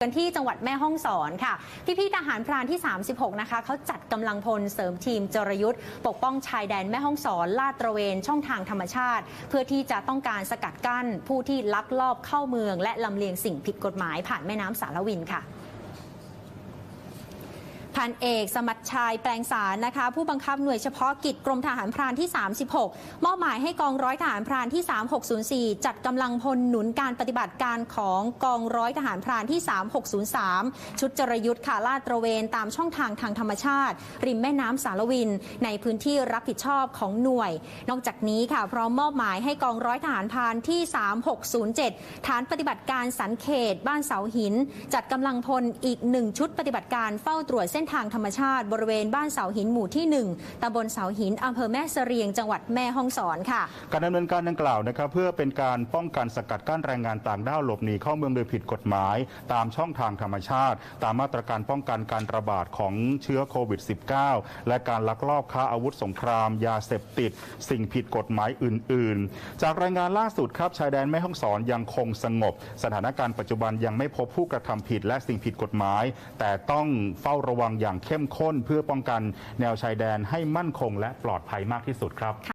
กันที่จังหวัดแม่ฮ่องสอนค่ะ พี่ๆทหารพรานที่ 36 นะคะเขาจัดกำลังพลเสริมทีมจรยุทธ์ปกป้องชายแดนแม่ฮ่องสอนลาดตระเวนช่องทางธรรมชาติ เพื่อที่จะต้องการสกัดกั้นผู้ที่ลักลอบเข้าเมือง และลำเลียงสิ่งผิดกฎหมายผ่านแม่น้ำสารวินค่ะ พันเอก สมัชชัยแปลงสารนะคะ ผู้บังคับหน่วยเฉพาะกิจกรมทหารพรานที่ 36 มอบหมายให้กองร้อยทหารพรานที่ 3604 จัดกำลังพลหนุนการปฏิบัติการของกองร้อยทหารพรานที่ 3603 ชุดจรยุทธ์ค่ะลาดตระเวนตามช่องทางทางธรรมชาติ ริมแม่น้ำสารวิน ในพื้นที่รับผิดชอบของหน่วย นอกจากนี้ค่ะพร้อมมอบหมายให้กองร้อยทหารพรานที่ 3607 ฐานปฏิบัติการสันเขต บ้านเสาหิน จัดกำลังพลอีกหนึ่งชุดปฏิบัติการเฝ้าตรวจเส้นทางธรรมชาติบริเวณบ้านเสาหินหมู่ที่ 1ตำบลเสาหินอำเภอแม่เสรียงจังหวัดแม่ฮ่องสอนค่ะ การดำเนินการดังกล่าวนะครับเพื่อเป็นการป้องกันสกัดกั้นแรงงานต่างด้าวหลบหนีเข้าเมืองโดยผิดกฎหมาย ตามช่องทางธรรมชาติ ตามมาตรการป้องกันการระบาดของเชื้อโควิด -19 และการลักลอบค้าอาวุธสงคราม ยาเสพติด สิ่งผิดกฎหมายอื่น ๆ จากรายงานล่าสุดครับชายแดนแม่ฮ่องสอนยังคงสงบ สถานการณ์ปัจจุบันยังไม่พบผู้กระทำผิดและสิ่งผิดกฎหมาย แต่ต้องเฝ้าระวังอย่างเข้มข้นเพื่อป้องกันแนวชายแดนให้มั่นคงและปลอดภัยมากที่สุดครับ